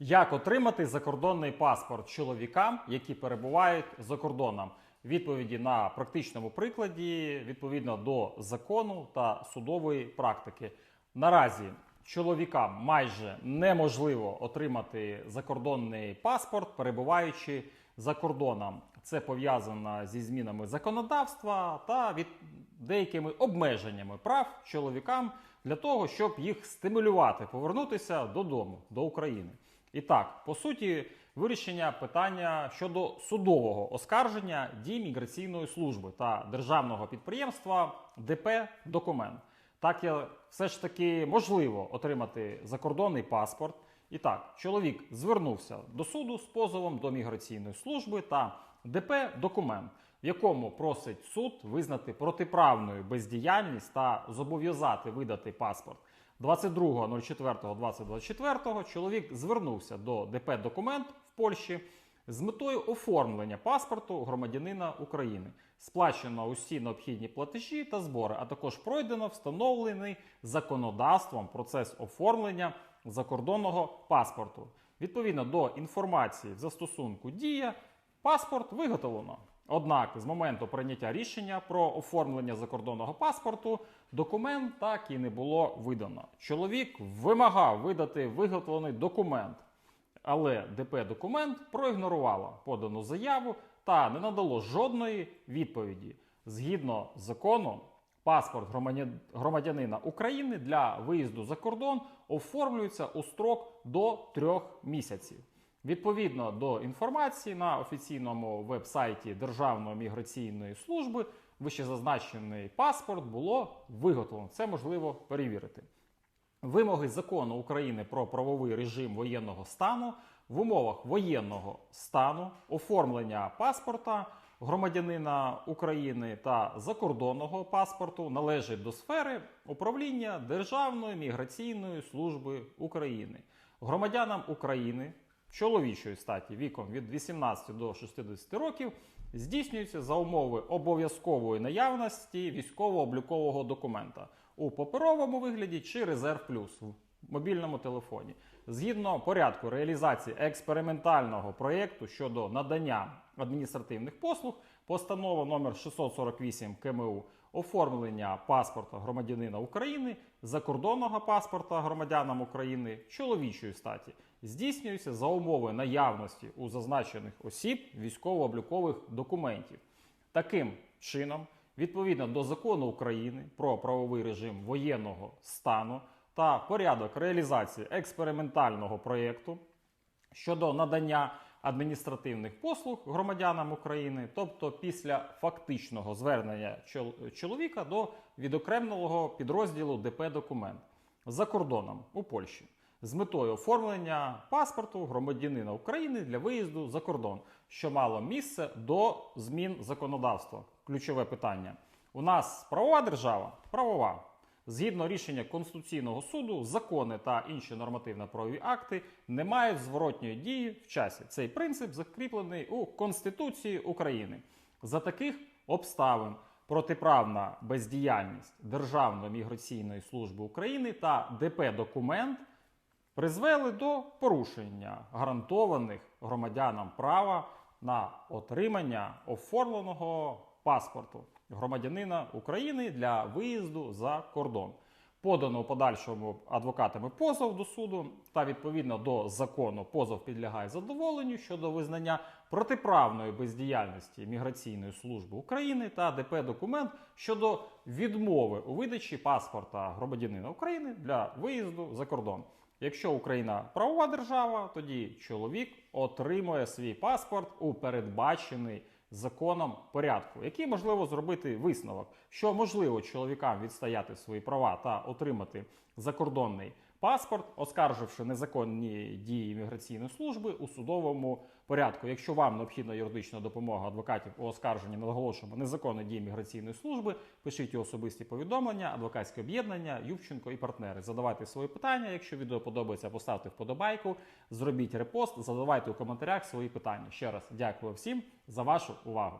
Як отримати закордонний паспорт чоловікам, які перебувають за кордоном? Відповіді на практичному прикладі відповідно до закону та судової практики. Наразі чоловікам майже неможливо отримати закордонний паспорт, перебуваючи за кордоном. Це пов'язано зі змінами законодавства та від деякими обмеженнями прав чоловікам для того, щоб їх стимулювати повернутися додому, до України. І так, по суті, вирішення питання щодо судового оскарження дій міграційної служби та державного підприємства ДП Документ. Так я все ж таки можливо отримати закордонний паспорт. І так, чоловік звернувся до суду з позовом до міграційної служби та ДП документ, в якому просить суд визнати протиправною бездіяльність та зобов'язати видати паспорт. 22.04.2024 чоловік звернувся до ДП документ в Польщі з метою оформлення паспорту громадянина України. Сплачено усі необхідні платежі та збори, а також пройдено встановлений законодавством процес оформлення закордонного паспорту. Відповідно до інформації в застосунку Дія, паспорт виготовлено. Однак з моменту прийняття рішення про оформлення закордонного паспорту документ так і не було видано. Чоловік вимагав видати виготовлений документ, але ДП документ проігнорувало подану заяву та не надало жодної відповіді. Згідно з законом, паспорт громадянина України для виїзду за кордон оформлюється у строк до трьох місяців. Відповідно до інформації на офіційному веб-сайті Державної міграційної служби вищезазначений паспорт було виготовлено. Це можливо перевірити. Вимоги закону України про правовий режим воєнного стану в умовах воєнного стану оформлення паспорта громадянина України та закордонного паспорту належить до сфери управління Державної міграційної служби України. Громадянам України чоловічої статі віком від 18 до 60 років здійснюється за умови обов'язкової наявності військово-облікового документа у паперовому вигляді чи резерв плюс в мобільному телефоні. Згідно порядку реалізації експериментального проєкту щодо надання адміністративних послуг, постанова номер 648 КМУ оформлення паспорта громадянина України, закордонного паспорта громадянам України чоловічої статі здійснюється за умови наявності у зазначених осіб військово-облікових документів. Таким чином, відповідно до закону України про правовий режим воєнного стану та порядок реалізації експериментального проєкту щодо надання адміністративних послуг громадянам України, тобто після фактичного звернення чоловіка до відокремленого підрозділу ДП Документ за кордоном у Польщі з метою оформлення паспорту громадянина України для виїзду за кордон, що мало місце до змін законодавства. Ключове питання: у нас правова держава? Правова. Згідно рішення Конституційного суду, закони та інші нормативно-правові акти не мають зворотньої дії в часі. Цей принцип закріплений у Конституції України. За таких обставин протиправна бездіяльність Державної міграційної служби України та ДП документ призвели до порушення гарантованих громадянам права на отримання оформленого паспорту громадянина України для виїзду за кордон. Подано подальшому адвокатами позов до суду та відповідно до закону позов підлягає задоволенню щодо визнання протиправної бездіяльності міграційної служби України та ДП документ щодо відмови у видачі паспорта громадянина України для виїзду за кордон. Якщо Україна правова держава, тоді чоловік отримує свій паспорт у передбачений законом порядку, який можливо зробити висновок, що можливо чоловікам відстояти свої права та отримати закордонний паспорт, оскарживши незаконні дії міграційної служби у судовому порядку. Якщо вам необхідна юридична допомога адвокатів у оскарженні наголошуємо незаконні дії міграційної служби, пишіть особисті повідомлення, адвокатське об'єднання, Ювченко і партнери. Задавайте свої питання. Якщо відео подобається, поставте вподобайку, зробіть репост, задавайте у коментарях свої питання. Ще раз дякую всім за вашу увагу.